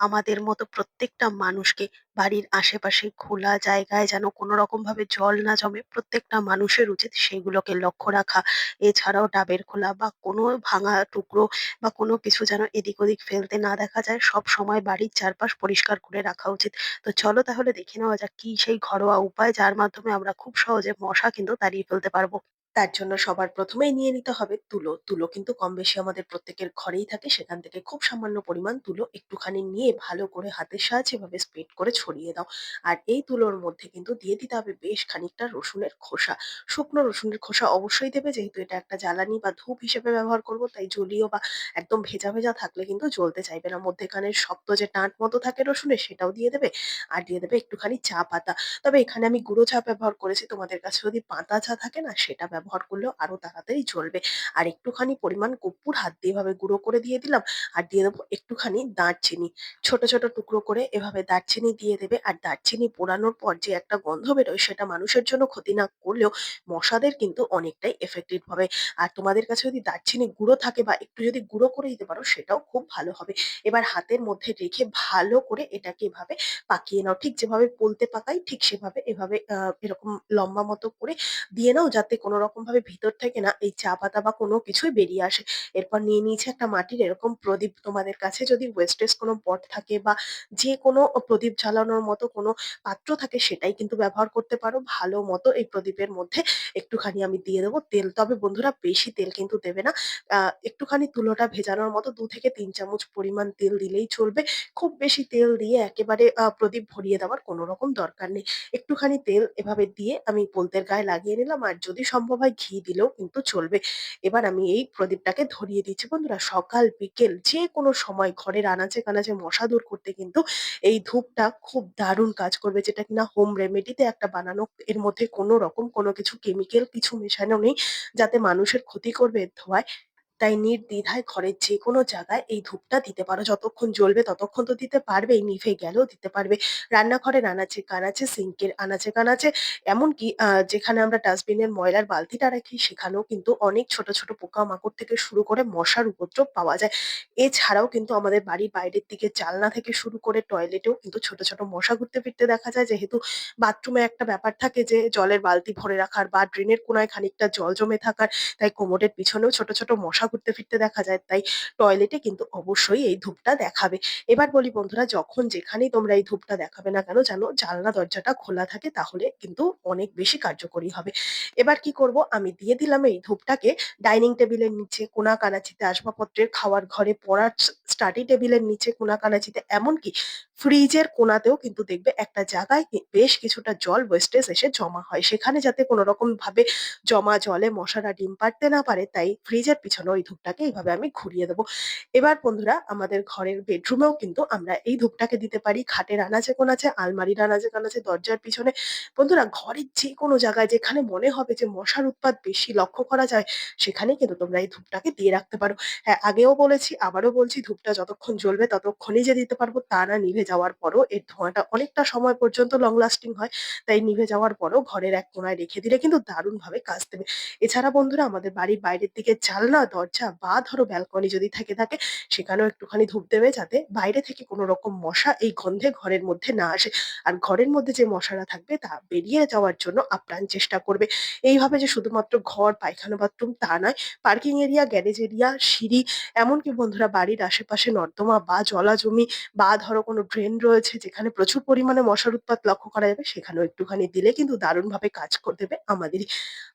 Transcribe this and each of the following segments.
আমাদের মতো প্রত্যেকটা মানুষকে। বাড়ির আশেপাশে খোলা জায়গায় যেন কোনো রকমভাবে জল না জমে, প্রত্যেকটা মানুষের উচিত সেগুলোকে লক্ষ্য রাখা। এছাড়াও ডাবের খোলা বা কোনো ভাঙা টুকরো বা কোনো কিছু যেন এদিক ওদিক ফেলতে না দেখা যায়। সবসময় বাড়ির চারপাশ পরিষ্কার করে রাখা উচিত। তো চলো তাহলে দেখে নেওয়া যাক কি সেই ঘরোয়া উপায় যার মাধ্যমে আমরা খুব সহজে মশা কিন্তু তাড়িয়ে ফেলতে পারব। তার জন্য সবার প্রথমেই নিয়ে নিতে হবে তুলো। তুলো কিন্তু কম বেশি আমাদের প্রত্যেকের ঘরেই থাকে। সেখান থেকে খুব সামান্য পরিমাণ তুলো একটুখানি নিয়ে ভালো করে হাতের সাহায্যে এভাবে স্প্রেড করে ছড়িয়ে দাও। আর এই তুলোর মধ্যে কিন্তু দিয়ে দিতে হবে বেশ খানিকটা রসুনের খোসা। শুকনো রসুনের খোসা অবশ্যই দেবে যেহেতু এটা একটা জ্বালানি বা ধূপ হিসেবে ব্যবহার করব তাই জলীয় বা একদম ভেজা, ভেজা থাকলে কিন্তু জ্বলতে চাইবে না। মধ্যেখানে শক্ত যে টাঁট মতো থাকে রসুনের সেটাও দিয়ে দেবে। আর দিয়ে দেবে একটুখানি চা পাতা। তবে এখানে আমি গুঁড়ো চা ব্যবহার করেছি। তোমাদের কাছে যদি পাতা চা থাকে না সেটা ব্যবহার করলেও আরও তাড়াতাড়ি জ্বলবে। আর একটুখানি পরিমাণ কর্পূর হাত দিয়ে এভাবে গুঁড়ো করে দিয়ে দিলাম। আর দিয়ে দেবো একটুখানি দারচিনি। ছোট, ছোট টুকরো করে এভাবে দারচিনি দিয়ে দেবে। আর দারচিনি পোড়ানোর পর যে একটা গন্ধ বেরোয় সেটা মানুষের জন্য ক্ষতি না করলেও মশাদের কিন্তু অনেকটাই এফেক্টিভ হবে। আর তোমাদের কাছে যদি দারচিনি গুঁড়ো থাকে বা একটু যদি গুঁড়ো করে দিতে পারো সেটাও খুব ভালো হবে। এবার হাতের মধ্যে রেখে ভালো করে এটাকে এভাবে পাকিয়ে নাও। ঠিক যেভাবে পোলতে পাকাই ঠিক সেভাবে এভাবে এরকম লম্বা মতো করে দিয়ে নাও যাতে কোনো রকমভাবে ভিতর থেকে না এই চা পাতা বা কোনো কিছুই বেরিয়ে আসে। এরপর নিয়ে নিয়েছে একটা মাটির এরকম প্রদীপ। তোমাদের কাছে যদি ওয়েস্টেজ কোনো পট থাকে বা যেকোনো অ প্রদীপ জ্বালানোর মতো কোনো পাত্র থাকে সেটাই কিন্তু ব্যবহার করতে পারো। ভালো মতো এই প্রদীপের মধ্যে একটুখানি আমি দিয়ে দেবো তেল। তবে বন্ধুরা বেশি তেল কিন্তু দেবে না। একটুখানি তুলোটা ভেজানোর মতো দু থেকে তিন চামচ পরিমাণ তেল দিলেই চলবে। খুব বেশি তেল দিয়ে একেবারে প্রদীপ ভরিয়ে দেওয়ার কোনো রকম দরকার নেই। একটুখানি তেল এভাবে দিয়ে আমি পোলতের গায়ে লাগিয়ে নিলাম আর যদি সম্ভব হয় ঘি দিলেও কিন্তু চলবে। এবার আমি এই প্রদীপটাকে ধরিয়ে দিচ্ছি। বন্ধুরা, সকাল, বিকেল যে কোনো সময় ঘরের আনাচে-কানাচে মশা দূর করতে কিন্তু এই ধূপটা খুব দারুণ কাজ করবে, যেটা কিনা হোম রেমেডিতে একটা বানানো। এর মধ্যে কোনো রকম কোনো কিছু কেমিক্যাল কিছু মেশানো নেই, যাতে মানুষের ক্ষতি করবে ধোঁয়ায়। তাই নির্দ্বিধায় ঘরের যেকোনো জায়গায় এই ধূপটা দিতে পারো। যতক্ষণ জ্বলবে ততক্ষণ তো দিতে পারবেই, নিভে গেলেও দিতে পারবে। রান্নাঘরের আনাচে-কানাচে, সিঙ্কের আনাচে-কানাচে এমনকি আ যেখানে আমরা ডাস্টবিনের ময়লার বালতিটা রাখি সেখানেও কিন্তু অনেক ছোট, ছোট পোকামাকড় থেকে শুরু করে মশার উপদ্রব পাওয়া যায়। এছাড়াও কিন্তু আমাদের বাড়ির বাইরের দিকে জানলা থেকে শুরু করে টয়লেটেও কিন্তু ছোট, ছোট মশা ঘুরতে ফিরতে দেখা যায়। যেহেতু বাথরুমে একটা ব্যাপার থাকে যে জলের বালতি ভরে রাখার বা ড্রেনের কোনায় খানিকটা জল জমে থাকার, তাই কোমরের পিছনেও ছোট, ছোট মশা ঘুরতে ফিরতে দেখা যায়। তাই টয়লেটে কিন্তু অবশ্যই এই ধূপটা দেখাবে। এবার বলি বন্ধুরা যখন যেখানেই তোমরা এই ধূপটা দেখাবে না কেন জানো জানলা দরজাটা খোলা থাকে তাহলে কিন্তু অনেক বেশি কার্যকরী হবে। এবার কি করব আমি দিয়ে দিলাম এই ধূপটাকে ডাইনিং টেবিলের নিচে, কোনা-কানাচিতে, আসবাবপত্রের, খাওয়ার ঘরে, পড়ার স্টাডি টেবিলের নিচে, কোনা-কানাচিতে এমনকি ফ্রিজের কোনাতেও কিন্তু দেখবে একটা জায়গায় বেশ কিছুটা জল ওয়েস্টেজ এসে জমা হয়। সেখানে যাতে কোনো রকম ভাবে জমা জলে মশারা ডিম পাড়তে না পারে তাই ফ্রিজের পিছনে ওই ধূপটাকে এইভাবে আমি ঘুরিয়ে দেবো এবার বন্ধুরা আমাদের ঘরের বেডরুমেও কিন্তু আমরা এই ধূপটাকে দিতে পারি। খাটের আনাচে-কোনাচে, আলমারির আনাচে-কানাচে, দরজার পিছনে। বন্ধুরা ঘরের যেকোনো জায়গায় যেখানে মনে হবে যে মশার উৎপাত বেশি লক্ষ্য করা যায় সেখানেই কিন্তু তোমরা এই ধূপটাকে দিয়ে রাখতে পারো। হ্যাঁ, আগেও বলেছি আবারও বলছি ধূপটা যতক্ষণ জ্বলবে ততক্ষণই যে দিতে পারব তা না, নিভে যাওয়ার পরও এর ধোঁয়াটা অনেকটা সময় পর্যন্ত লং লাস্টিং হয়। তাই নিভে যাওয়ার পরও ঘরের এক কোণায় রেখে দিলে কিন্তু দারুণভাবে কাজ দেবে। এছাড়া বন্ধুরা আমাদের বাড়ির বাইরের দিকে জানলা, দরজা বা ধরো ব্যালকনি যদি থেকে থাকে সেখানেও একটুখানি ধূপ দেবে যাতে বাইরে থেকে কোনো রকম মশা এই গন্ধে ঘরের মধ্যে না আসে। আর ঘরের মধ্যে যে মশারা থাকবে তা বেরিয়ে যাওয়ার জন্য আপ্রাণ চেষ্টা করবে। এইভাবে যে শুধুমাত্র ঘর, পায়খানা, বাথরুম তা নয়, পার্কিং এরিয়া, গ্যারেজ এরিয়া, সিঁড়ি এমনকি বন্ধুরা বাড়ির আশেপাশে নর্দমা বা জলাজমি বা ধরো কোনো ড্রেন রয়েছে যেখানে প্রচুর পরিমাণে মশার উৎপাত লক্ষ্য করা যাবে, সেখানেও একটুখানি দিলে কিন্তু দারুণভাবে কাজ করে দেবে আমাদেরই।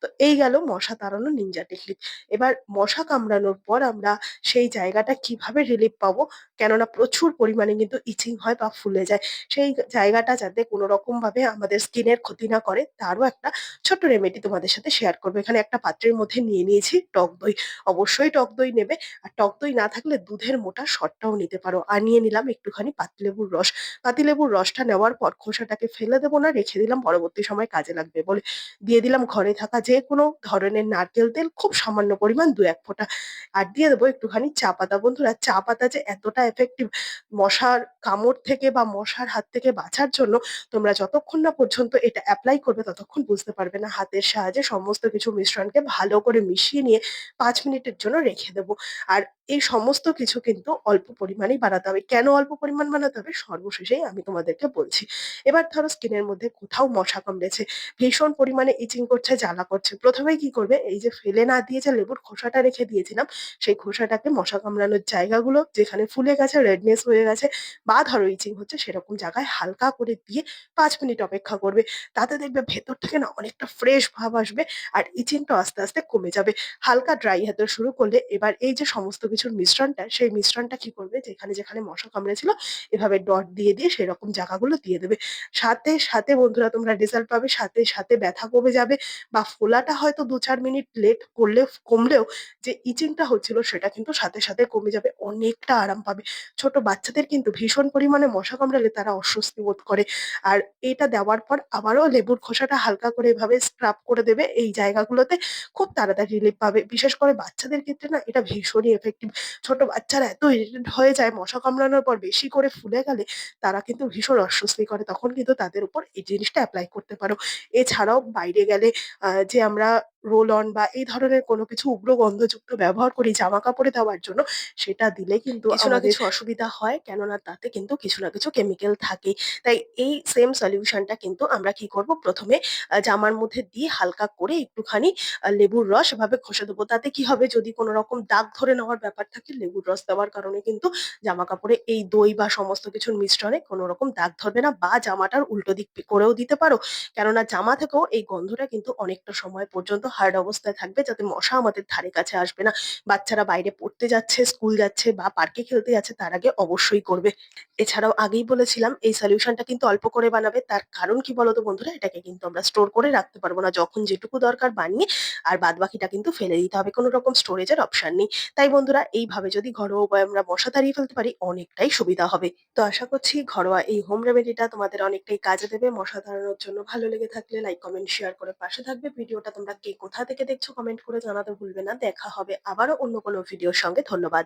তো এই গেল মশা তাড়ানো নিনজা টেকনিক। এবার মশা কামড়ানোর পর আমরা সেই জায়গাটা কীভাবে রিলিফ পাবো? কেননা প্রচুর পরিমাণে কিন্তু ইচিং হয় বা ফুলে যায়। সেই জায়গাটা যাতে কোনো রকমভাবে আমাদের স্কিনের ক্ষতি না করে, তারও একটা ছোট্ট রেমেডি তোমাদের সাথে শেয়ার করব। এখানে একটা পাত্রের মধ্যে নিয়ে নিয়েছি টক দই। অবশ্যই টক দই নেবে। আর টক দই না থাকলে দুধের মোটা সরটাও নিতে পারো। আর নিয়ে নিলাম একটুখানি পাতিলেবুর রস। পাতিলেবুর রসটা নেওয়ার পর খোসাটাকে ফেলে দেবো না, রেখে দিলাম পরবর্তী সময় কাজে লাগবে বলে। দিয়ে দিলাম ঘরে থাকা যেকোনো ধরনের নারকেল তেল খুব সামান্য পরিমাণ ২-১ ফোঁটা। আর দিয়ে দেবো একটুখানি চা পাতা। বন্ধুরা চা পাতা যে এতটা এফেক্টিভ মশার কামড় থেকে বা মশার হাত থেকে বাঁচার জন্য তোমরা যতক্ষণ না পর্যন্ত এটা অ্যাপ্লাই করবে ততক্ষণ বুঝতে পারবে না। হাতের সাহায্যে সমস্ত কিছু মিশ্রণকে ভালো করে মিশিয়ে নিয়ে পাঁচ মিনিটের জন্য রেখে দেবো। আর এই সমস্ত কিছু কিন্তু অল্প পরিমাণেই বানাতে হবে। কেন অল্প পরিমাণ বানাতে হবে? সর্বশেষেই আমি তোমাদেরকে বলছি। এবার ধরো স্কিনের মধ্যে কোথাও মশা কামড়েছে, ভীষণ পরিমাণে ইচিং করছে, জ্বালা করছে। ১ম এই কি করবে? এই যে ফেলে না দিয়ে যে লেবুর খোসাটা রেখে দিয়েছিলাম, সেই খোসাটাকে মশা কামড়ানোর জায়গাগুলো যেখানে ফুলে গেছে, রেডনেস হয়ে গেছে বা ধরো ইচিং হচ্ছে সেরকম জায়গায় হালকা করে দিয়ে পাঁচ মিনিট অপেক্ষা করবে। তাতে দেখবে ভেতর থেকে না অনেকটা ফ্রেশ ভাব আসবে আর ইচিংটা আস্তে, আস্তে কমে যাবে। হালকা ড্রাই হাতে শুরু করলে এবার এই যে সমস্ত কিছুর মিশ্রণটা, সেই মিশ্রণটা কি করবে? যেখানে, যেখানে মশা কামড়েছিল এভাবে ডট দিয়ে, দিয়ে সেরকম জায়গাগুলো দিয়ে দেবে। সাথে, সাথে বন্ধুরা তোমরা রেজাল্ট পাবে। সাথে, সাথে ব্যথা কমে যাবে বা ফোলাটা হয়তো ২-৪ মিনিট লেট করলে কমলেও যে ইচিংটা হচ্ছিল সেটা কিন্তু সাথে, সাথে কমে যাবে। অনেকটা আরাম পাবে। ছোট বাচ্চাদের কিন্তু ভীষণ পরিমাণে মশা কামড়ালে তারা অস্বস্তি বোধ করে। আর এটা দেওয়ার পর আবারও লেবুর খোসাটা হালকা করে এভাবে স্ক্রাব করে দেবে এই জায়গাগুলোতে। খুব তাড়াতাড়ি রিলিফ পাবে। বিশেষ করে বাচ্চাদের ক্ষেত্রে না এটা ভীষণই এফেক্টিভ। ছোট বাচ্চারা এত ইরিটেট হয়ে যায় মশা কামড়ানোর পর বেশি করে ফুলে গেলে তারা কিন্তু ভীষণ অস্বস্তি করে। তখন কিন্তু তাদের উপর এই জিনিসটা অ্যাপ্লাই করতে পারো। এছাড়াও বাইরে গেলে যে আমরা রোল অন বা এই ধরনের কোনো কিছু উগ্র গন্ধযুক্ত ব্যবহার করি জামা কাপড়ে দেওয়ার জন্য, সেটা দিলে কিন্তু কিছু না কিছু অসুবিধা হয়। কেননা তাতে কিন্তু কিছু না কিছু কেমিক্যাল থাকে তাই এই সেম সলিউশনটা কিন্তু আমরা কি করব? প্রথমে জামার মধ্যে দিয়ে হালকা করে একটুখানি লেবুর রস এভাবে ঘষে দেবো। তাতে কি হবে? যদি কোনো রকম দাগ ধরে নেওয়ার ব্যাপার থাকে লেবুর রস দেওয়ার কারণে কিন্তু জামা কাপড়ে এই দই বা সমস্ত কিছুর মিশ্রণে কোনো রকম দাগ ধরবে না বা জামাটার উল্টো দিক করেও দিতে পারো। কেননা জামা থেকেও এই গন্ধটা কিন্তু অনেকটা সময় পর্যন্ত হার্ড অবস্থায় থাকবে যাতে মশা আমাদের ধারে কাছে আসবে না। বাচ্চারা বাইরে পড়তে যাচ্ছে, স্কুল যাচ্ছে বা পার্কে খেলতে যাচ্ছে তার আগে অবশ্যই করবে। এছাড়াও আগেই বলেছিলাম এই সলিউশনটা কিন্তু অল্প করে বানাবে। তার কারণ কি বলতো বন্ধুরা? এটাকে কিন্তু আমরা স্টোর করে রাখতে পারব না। যখন যেটুকু দরকার বানিয়ে আর বাদবাকিটা কিন্তু ফেলে দিতে হবে। কোনো রকম স্টোরেজের অপশন নেই। তাই বন্ধুরা এইভাবে যদি ঘরোয়া উপায়ে আমরা মশা তাড়িয়ে ফেলতে পারি অনেকটাই সুবিধা হবে। তো আশা করছি ঘরোয়া এই হোম রেমেডিটা তোমাদের অনেকটাই কাজে দেবে। মশা তাড়ানোর জন্য ভালো লেগে থাকলে লাইক, কমেন্ট, শেয়ার করে পাশে থাকবে। ভিডিওটা তোমরা কে কোথা থেকে দেখছ কমেন্ট করে জানাতে ভুলবে না। দেখা হবে আবারও অন্য কোনো ভিডিওর সঙ্গে। ধন্যবাদ।